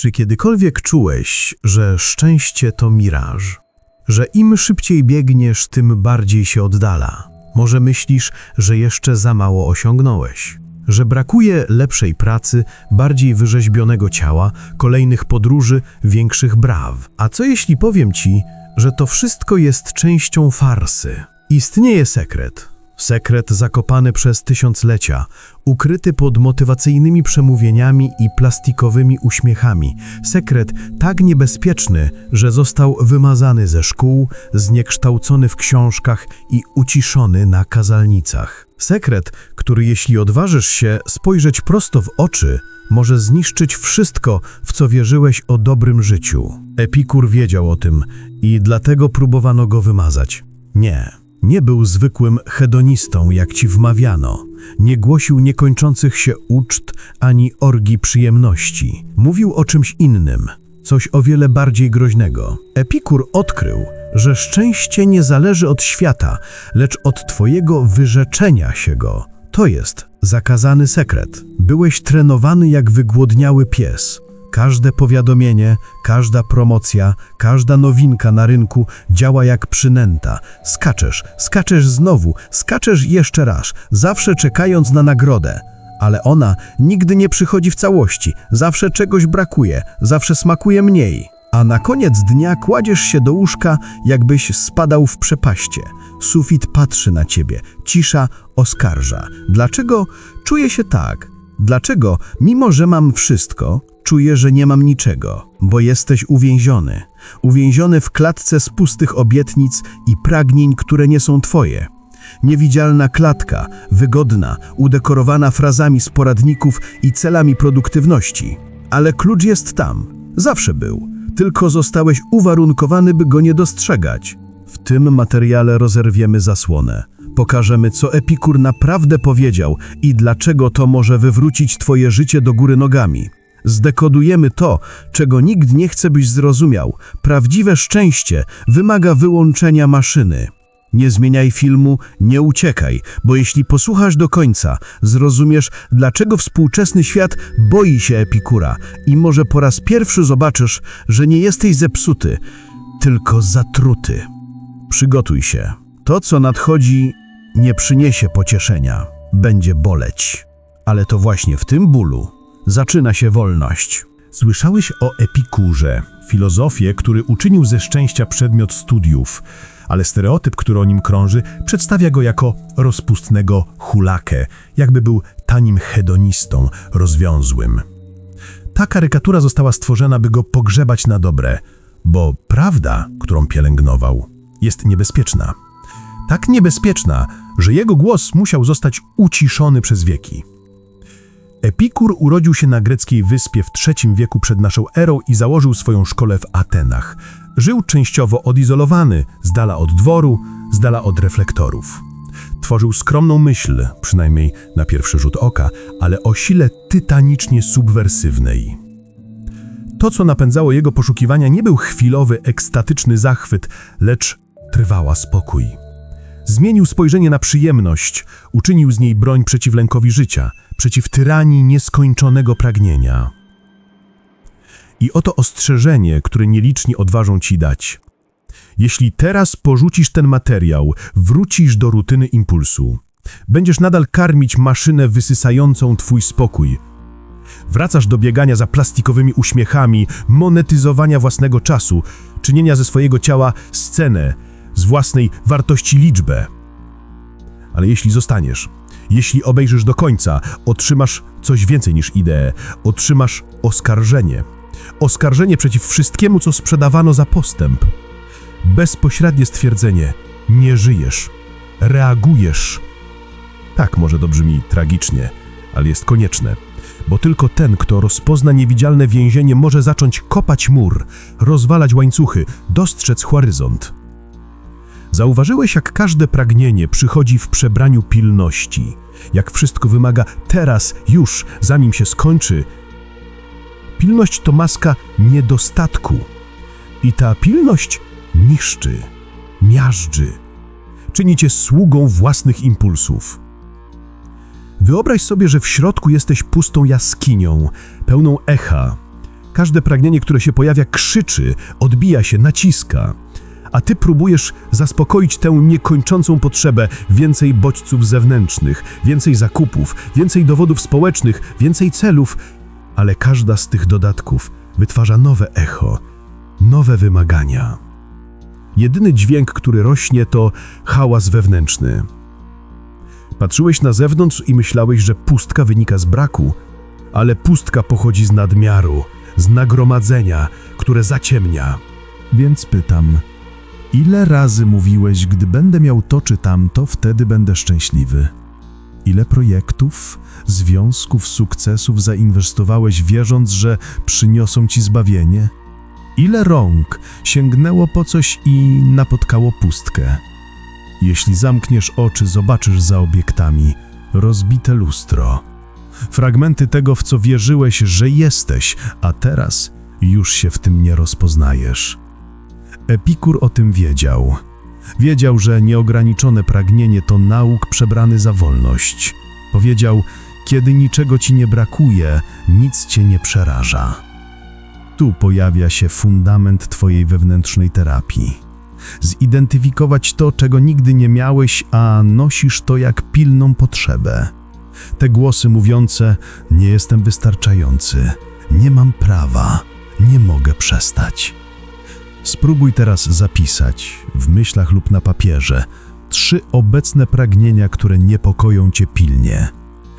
Czy kiedykolwiek czułeś, że szczęście to miraż? Że im szybciej biegniesz, tym bardziej się oddala? Może myślisz, że jeszcze za mało osiągnąłeś? Że brakuje lepszej pracy, bardziej wyrzeźbionego ciała, kolejnych podróży, większych braw? A co jeśli powiem ci, że to wszystko jest częścią farsy? Istnieje sekret. Sekret zakopany przez tysiąclecia, ukryty pod motywacyjnymi przemówieniami i plastikowymi uśmiechami. Sekret tak niebezpieczny, że został wymazany ze szkół, zniekształcony w książkach i uciszony na kazalnicach. Sekret, który jeśli odważysz się spojrzeć prosto w oczy, może zniszczyć wszystko, w co wierzyłeś o dobrym życiu. Epikur wiedział o tym i dlatego próbowano go wymazać. Nie. Nie był zwykłym hedonistą, jak ci wmawiano. Nie głosił niekończących się uczt ani orgii przyjemności. Mówił o czymś innym, coś o wiele bardziej groźnego. Epikur odkrył, że szczęście nie zależy od świata, lecz od twojego wyrzeczenia się go. To jest zakazany sekret. Byłeś trenowany jak wygłodniały pies. Każde powiadomienie, każda promocja, każda nowinka na rynku działa jak przynęta. Skaczesz, skaczesz znowu, skaczesz jeszcze raz, zawsze czekając na nagrodę. Ale ona nigdy nie przychodzi w całości, zawsze czegoś brakuje, zawsze smakuje mniej. A na koniec dnia kładziesz się do łóżka, jakbyś spadał w przepaście. Sufit patrzy na ciebie, cisza oskarża. Dlaczego czuję się tak? Dlaczego, mimo że mam wszystko, czuję, że nie mam niczego? Bo jesteś uwięziony. Uwięziony w klatce z pustych obietnic i pragnień, które nie są twoje. Niewidzialna klatka, wygodna, udekorowana frazami z poradników i celami produktywności. Ale klucz jest tam. Zawsze był. Tylko zostałeś uwarunkowany, by go nie dostrzegać. W tym materiale rozerwiemy zasłonę. Pokażemy, co Epikur naprawdę powiedział i dlaczego to może wywrócić twoje życie do góry nogami. Zdekodujemy to, czego nikt nie chce, byś zrozumiał. Prawdziwe szczęście wymaga wyłączenia maszyny. Nie zmieniaj filmu, nie uciekaj, bo jeśli posłuchasz do końca, zrozumiesz, dlaczego współczesny świat boi się Epikura i może po raz pierwszy zobaczysz, że nie jesteś zepsuty, tylko zatruty. Przygotuj się. To, co nadchodzi, nie przyniesie pocieszenia. Będzie boleć. Ale to właśnie w tym bólu zaczyna się wolność. Słyszałeś o Epikurze, filozofię, który uczynił ze szczęścia przedmiot studiów, ale stereotyp, który o nim krąży, przedstawia go jako rozpustnego hulakę, jakby był tanim hedonistą, rozwiązłym. Ta karykatura została stworzona, by go pogrzebać na dobre, bo prawda, którą pielęgnował, jest niebezpieczna. Tak niebezpieczna, że jego głos musiał zostać uciszony przez wieki. Epikur urodził się na greckiej wyspie w III wieku przed naszą erą i założył swoją szkołę w Atenach. Żył częściowo odizolowany, z dala od dworu, z dala od reflektorów. Tworzył skromną myśl, przynajmniej na pierwszy rzut oka, ale o sile tytanicznie subwersywnej. To, co napędzało jego poszukiwania, nie był chwilowy, ekstatyczny zachwyt, lecz trwała spokój. Zmienił spojrzenie na przyjemność, uczynił z niej broń przeciw lękowi życia, przeciw tyranii nieskończonego pragnienia. I oto ostrzeżenie, które nieliczni odważą ci dać. Jeśli teraz porzucisz ten materiał, wrócisz do rutyny impulsu. Będziesz nadal karmić maszynę wysysającą twój spokój. Wracasz do biegania za plastikowymi uśmiechami, monetyzowania własnego czasu, czynienia ze swojego ciała scenę, własnej wartości liczbę. Ale jeśli zostaniesz, jeśli obejrzysz do końca, otrzymasz coś więcej niż ideę, otrzymasz oskarżenie. Oskarżenie przeciw wszystkiemu, co sprzedawano za postęp. Bezpośrednie stwierdzenie: nie żyjesz, reagujesz. Tak może to brzmi tragicznie, ale jest konieczne, bo tylko ten, kto rozpozna niewidzialne więzienie, może zacząć kopać mur, rozwalać łańcuchy, dostrzec horyzont. Zauważyłeś, jak każde pragnienie przychodzi w przebraniu pilności, jak wszystko wymaga teraz, już, zanim się skończy. Pilność to maska niedostatku. I ta pilność niszczy, miażdży, czyni cię sługą własnych impulsów. Wyobraź sobie, że w środku jesteś pustą jaskinią, pełną echa, Każde pragnienie, które się pojawia, krzyczy, odbija się, naciska. A ty próbujesz zaspokoić tę niekończącą potrzebę więcej bodźców zewnętrznych, więcej zakupów, więcej dowodów społecznych, więcej celów, ale każda z tych dodatków wytwarza nowe echo, nowe wymagania. Jedyny dźwięk, który rośnie, to hałas wewnętrzny. Patrzyłeś na zewnątrz i myślałeś, że pustka wynika z braku, ale pustka pochodzi z nadmiaru, z nagromadzenia, które zaciemnia. Więc pytam, ile razy mówiłeś, gdy będę miał to czy tamto, wtedy będę szczęśliwy? Ile projektów, związków, sukcesów zainwestowałeś, wierząc, że przyniosą ci zbawienie? Ile rąk sięgnęło po coś i napotkało pustkę? Jeśli zamkniesz oczy, zobaczysz za obiektami rozbite lustro. Fragmenty tego, w co wierzyłeś, że jesteś, a teraz już się w tym nie rozpoznajesz. Epikur o tym wiedział. Wiedział, że nieograniczone pragnienie to nauk przebrany za wolność. Powiedział: Kiedy niczego ci nie brakuje, nic cię nie przeraża. Tu pojawia się fundament Twojej wewnętrznej terapii. Zidentyfikować to, czego nigdy nie miałeś, a nosisz to jak pilną potrzebę. Te głosy mówiące: Nie jestem wystarczający, nie mam prawa, nie mogę przestać. Spróbuj teraz zapisać, w myślach lub na papierze, trzy obecne pragnienia, które niepokoją cię pilnie.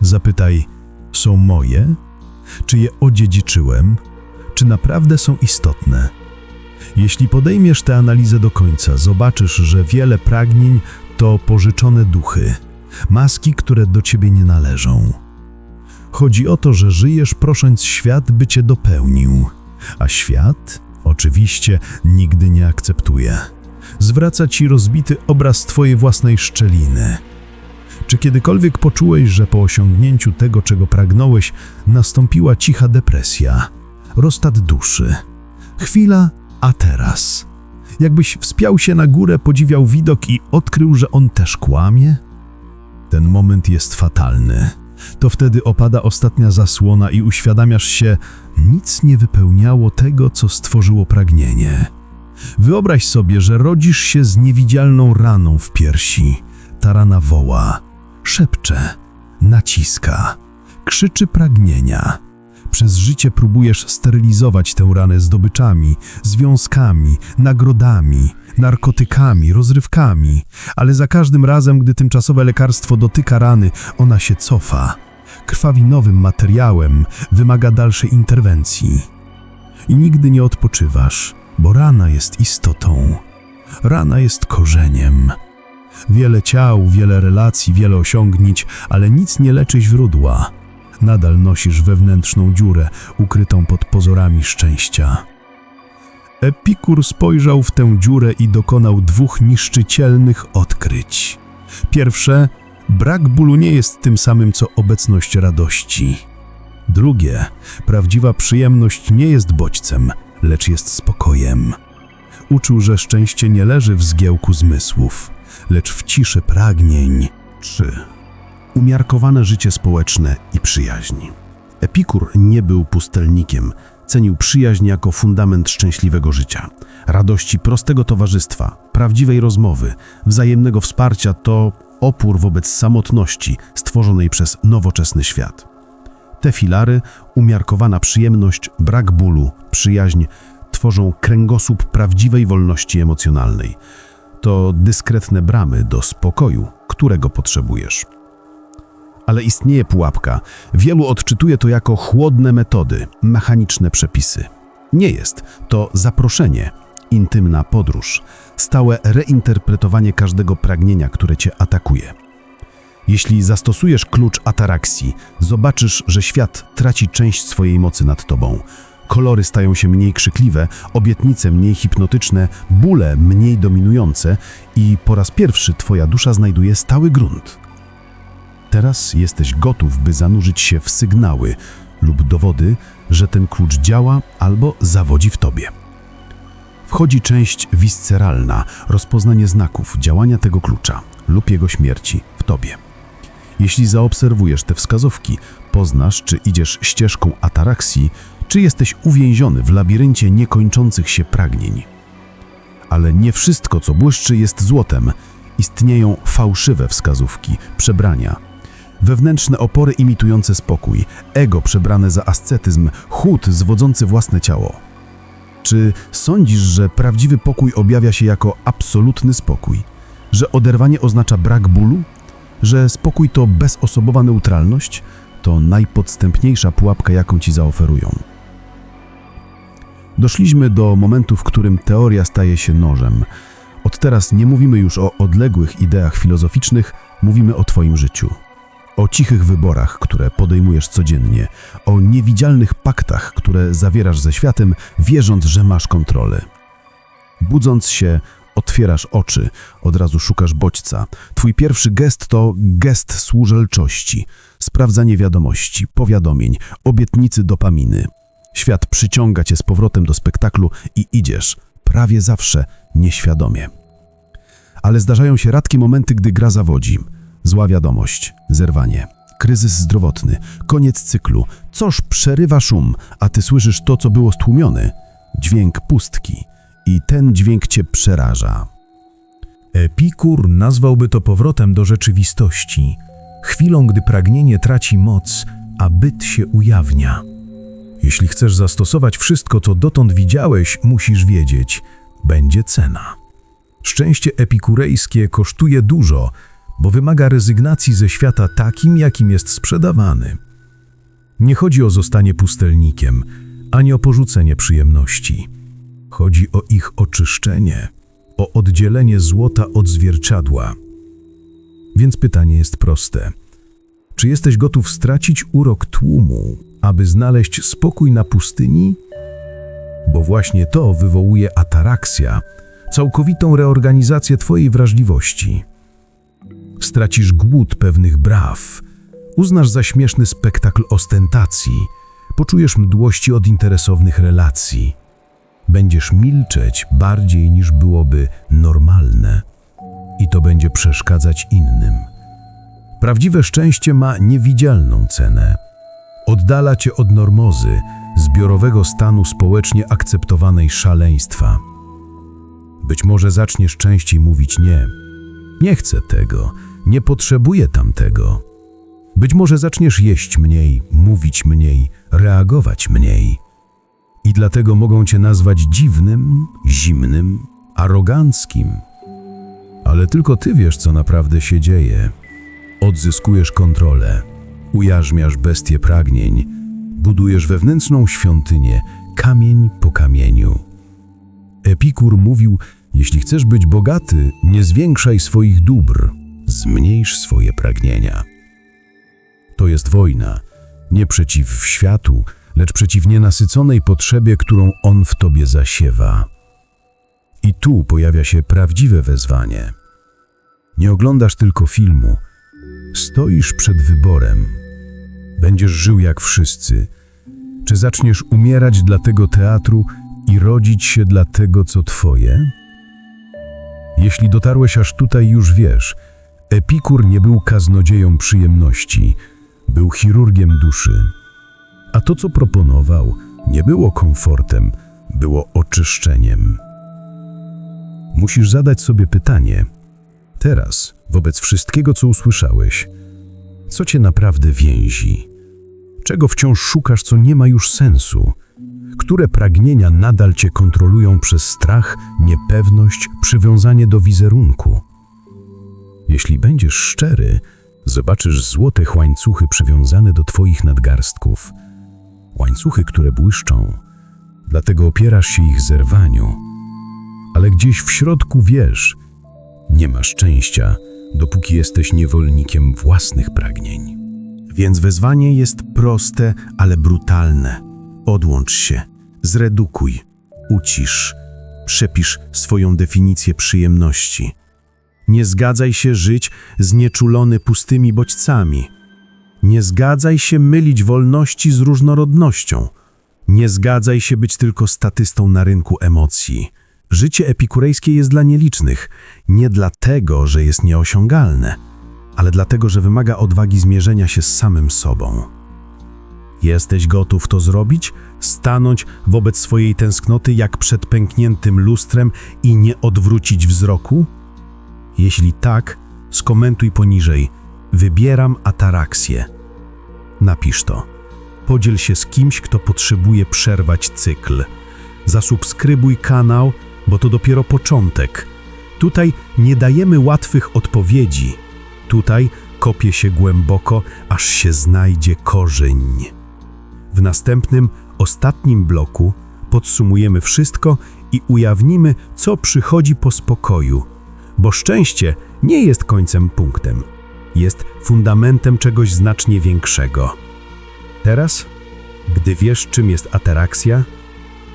Zapytaj: Są moje? Czy je odziedziczyłem? Czy naprawdę są istotne? Jeśli podejmiesz tę analizę do końca, zobaczysz, że wiele pragnień to pożyczone duchy, maski, które do ciebie nie należą. Chodzi o to, że żyjesz prosząc świat, by cię dopełnił, a świat oczywiście nigdy nie akceptuje. Zwraca ci rozbity obraz twojej własnej szczeliny. Czy kiedykolwiek poczułeś, że po osiągnięciu tego, czego pragnąłeś, nastąpiła cicha depresja, roztad duszy? Chwila, a teraz. Jakbyś wspiął się na górę, podziwiał widok i odkrył, że on też kłamie? Ten moment jest fatalny. To wtedy opada ostatnia zasłona i uświadamiasz się, nic nie wypełniało tego, co stworzyło pragnienie. Wyobraź sobie, że rodzisz się z niewidzialną raną w piersi. Ta rana woła, szepcze, naciska, krzyczy pragnienia. Przez życie próbujesz sterylizować tę ranę zdobyczami, związkami, nagrodami, narkotykami, rozrywkami, ale za każdym razem, gdy tymczasowe lekarstwo dotyka rany, ona się cofa. Krwawi nowym materiałem, wymaga dalszej interwencji. I nigdy nie odpoczywasz, bo rana jest istotą. Rana jest korzeniem. Wiele ciał, wiele relacji, wiele osiągnięć, ale nic nie leczy źródła. Nadal nosisz wewnętrzną dziurę, ukrytą pod pozorami szczęścia. Epikur spojrzał w tę dziurę i dokonał dwóch niszczycielnych odkryć. Pierwsze, brak bólu nie jest tym samym co obecność radości. Drugie, prawdziwa przyjemność nie jest bodźcem, lecz jest spokojem. Uczył, że szczęście nie leży w zgiełku zmysłów, lecz w ciszy pragnień. 3. Umiarkowane życie społeczne i przyjaźń. Epikur nie był pustelnikiem, cenił przyjaźń jako fundament szczęśliwego życia. Radości prostego towarzystwa, prawdziwej rozmowy, wzajemnego wsparcia to opór wobec samotności stworzonej przez nowoczesny świat. Te filary, umiarkowana przyjemność, brak bólu, przyjaźń, tworzą kręgosłup prawdziwej wolności emocjonalnej. To dyskretne bramy do spokoju, którego potrzebujesz. Ale istnieje pułapka. Wielu odczytuje to jako chłodne metody, mechaniczne przepisy. Nie jest. To zaproszenie, intymna podróż, stałe reinterpretowanie każdego pragnienia, które cię atakuje. Jeśli zastosujesz klucz ataraksji, zobaczysz, że świat traci część swojej mocy nad tobą. Kolory stają się mniej krzykliwe, obietnice mniej hipnotyczne, bóle mniej dominujące i po raz pierwszy twoja dusza znajduje stały grunt. Teraz jesteś gotów, by zanurzyć się w sygnały lub dowody, że ten klucz działa albo zawodzi w tobie. Wchodzi część wisceralna, rozpoznanie znaków działania tego klucza lub jego śmierci w tobie. Jeśli zaobserwujesz te wskazówki, poznasz, czy idziesz ścieżką ataraksji, czy jesteś uwięziony w labiryncie niekończących się pragnień. Ale nie wszystko, co błyszczy, jest złotem. Istnieją fałszywe wskazówki, przebrania. Wewnętrzne opory imitujące spokój, ego przebrane za ascetyzm, chód zwodzący własne ciało. Czy sądzisz, że prawdziwy pokój objawia się jako absolutny spokój? Że oderwanie oznacza brak bólu? Że spokój to bezosobowa neutralność? To najpodstępniejsza pułapka, jaką ci zaoferują. Doszliśmy do momentu, w którym teoria staje się nożem. Od teraz nie mówimy już o odległych ideach filozoficznych, mówimy o Twoim życiu. O cichych wyborach, które podejmujesz codziennie, o niewidzialnych paktach, które zawierasz ze światem, wierząc, że masz kontrolę. Budząc się, otwierasz oczy, od razu szukasz bodźca. Twój pierwszy gest to gest służelczości, sprawdzanie wiadomości, powiadomień, obietnicy dopaminy. Świat przyciąga cię z powrotem do spektaklu i idziesz, prawie zawsze nieświadomie. Ale zdarzają się radkie momenty, gdy gra zawodzi. Zła wiadomość, zerwanie, kryzys zdrowotny, koniec cyklu. Coż przerywa szum, a ty słyszysz to, co było stłumione. Dźwięk pustki. I ten dźwięk cię przeraża. Epikur nazwałby to powrotem do rzeczywistości, chwilą, gdy pragnienie traci moc, a byt się ujawnia. Jeśli chcesz zastosować wszystko, co dotąd widziałeś, musisz wiedzieć, będzie cena. Szczęście epikurejskie kosztuje dużo, bo wymaga rezygnacji ze świata takim, jakim jest sprzedawany. Nie chodzi o zostanie pustelnikiem, ani o porzucenie przyjemności. Chodzi o ich oczyszczenie, o oddzielenie złota od zwierciadła. Więc pytanie jest proste. Czy jesteś gotów stracić urok tłumu, aby znaleźć spokój na pustyni? Bo właśnie to wywołuje ataraksja, całkowitą reorganizację Twojej wrażliwości. Stracisz głód pewnych braw, uznasz za śmieszny spektakl ostentacji, poczujesz mdłości od interesownych relacji. Będziesz milczeć bardziej niż byłoby normalne i to będzie przeszkadzać innym. Prawdziwe szczęście ma niewidzialną cenę. Oddala cię od normozy, zbiorowego stanu społecznie akceptowanej szaleństwa. Być może zaczniesz częściej mówić nie. Nie chcę tego, nie potrzebuję tamtego. Być może zaczniesz jeść mniej, mówić mniej, reagować mniej. I dlatego mogą cię nazwać dziwnym, zimnym, aroganckim. Ale tylko ty wiesz, co naprawdę się dzieje. Odzyskujesz kontrolę, ujarzmiasz bestię pragnień, budujesz wewnętrzną świątynię, kamień po kamieniu. Epikur mówił: Jeśli chcesz być bogaty, nie zwiększaj swoich dóbr, zmniejsz swoje pragnienia. To jest wojna, nie przeciw światu, lecz przeciw nienasyconej potrzebie, którą on w tobie zasiewa. I tu pojawia się prawdziwe wezwanie. Nie oglądasz tylko filmu, stoisz przed wyborem. Będziesz żył jak wszyscy. Czy zaczniesz umierać dla tego teatru i rodzić się dla tego, co twoje? Jeśli dotarłeś aż tutaj, już wiesz, Epikur nie był kaznodzieją przyjemności, był chirurgiem duszy. A to, co proponował, nie było komfortem, było oczyszczeniem. Musisz zadać sobie pytanie, teraz, wobec wszystkiego, co usłyszałeś, co cię naprawdę więzi? Czego wciąż szukasz, co nie ma już sensu? Które pragnienia nadal cię kontrolują przez strach, niepewność, przywiązanie do wizerunku? Jeśli będziesz szczery, zobaczysz złote łańcuchy przywiązane do twoich nadgarstków. Łańcuchy, które błyszczą, dlatego opierasz się ich zerwaniu. Ale gdzieś w środku wiesz, nie masz szczęścia, dopóki jesteś niewolnikiem własnych pragnień. Więc wezwanie jest proste, ale brutalne. Odłącz się, zredukuj, ucisz, przepisz swoją definicję przyjemności. Nie zgadzaj się żyć znieczulony pustymi bodźcami. Nie zgadzaj się mylić wolności z różnorodnością. Nie zgadzaj się być tylko statystą na rynku emocji. Życie epikurejskie jest dla nielicznych, nie dlatego, że jest nieosiągalne, ale dlatego, że wymaga odwagi zmierzenia się z samym sobą. Jesteś gotów to zrobić? Stanąć wobec swojej tęsknoty jak przed pękniętym lustrem i nie odwrócić wzroku? Jeśli tak, skomentuj poniżej. Wybieram ataraksję. Napisz to. Podziel się z kimś, kto potrzebuje przerwać cykl. Zasubskrybuj kanał, bo to dopiero początek. Tutaj nie dajemy łatwych odpowiedzi. Tutaj kopie się głęboko, aż się znajdzie korzeń. W następnym, ostatnim bloku podsumujemy wszystko i ujawnimy, co przychodzi po spokoju, bo szczęście nie jest końcem punktem, jest fundamentem czegoś znacznie większego. Teraz, gdy wiesz, czym jest ataraksja,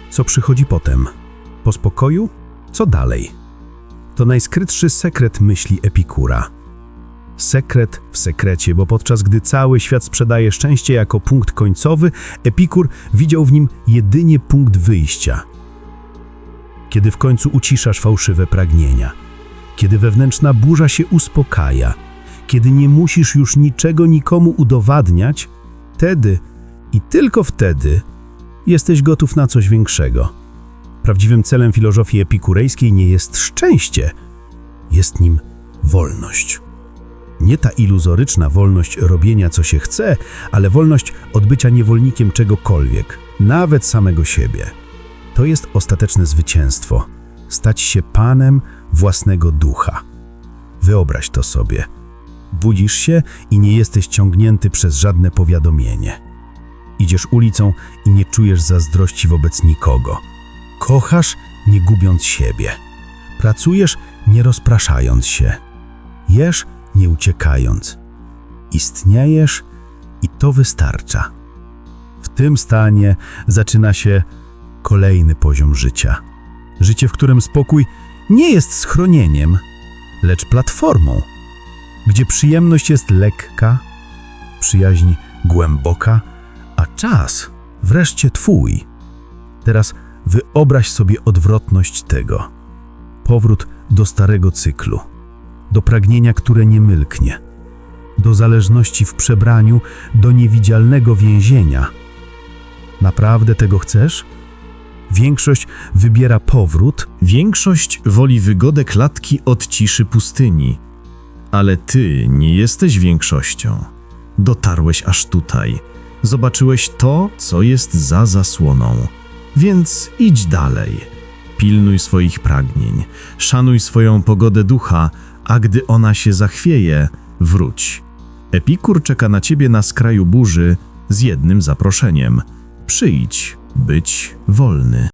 co przychodzi potem? Po spokoju? Co dalej? To najskrytszy sekret myśli Epikura. Sekret w sekrecie, bo podczas gdy cały świat sprzedaje szczęście jako punkt końcowy, Epikur widział w nim jedynie punkt wyjścia. Kiedy w końcu uciszasz fałszywe pragnienia, kiedy wewnętrzna burza się uspokaja, kiedy nie musisz już niczego nikomu udowadniać, wtedy i tylko wtedy jesteś gotów na coś większego. Prawdziwym celem filozofii epikurejskiej nie jest szczęście, jest nim wolność. Nie ta iluzoryczna wolność robienia co się chce, ale wolność od bycia niewolnikiem czegokolwiek, nawet samego siebie. To jest ostateczne zwycięstwo stać się panem własnego ducha. Wyobraź to sobie. Budzisz się i nie jesteś ciągnięty przez żadne powiadomienie. Idziesz ulicą i nie czujesz zazdrości wobec nikogo. Kochasz, nie gubiąc siebie. Pracujesz, nie rozpraszając się. Jesz, nie uciekając. Istniejesz i to wystarcza. W tym stanie zaczyna się kolejny poziom życia. Życie, w którym spokój nie jest schronieniem, lecz platformą, gdzie przyjemność jest lekka, przyjaźń głęboka, a czas wreszcie twój. Teraz wyobraź sobie odwrotność tego. Powrót do starego cyklu, do pragnienia, które nie mylknie, do zależności w przebraniu, do niewidzialnego więzienia. Naprawdę tego chcesz? Większość wybiera powrót, Większość woli wygodę klatki od ciszy pustyni. Ale ty nie jesteś większością. Dotarłeś aż tutaj. Zobaczyłeś to, co jest za zasłoną. Więc idź dalej. Pilnuj swoich pragnień. Szanuj swoją pogodę ducha, a gdy ona się zachwieje, wróć. Epikur czeka na ciebie na skraju burzy z jednym zaproszeniem. Przyjdź być wolny.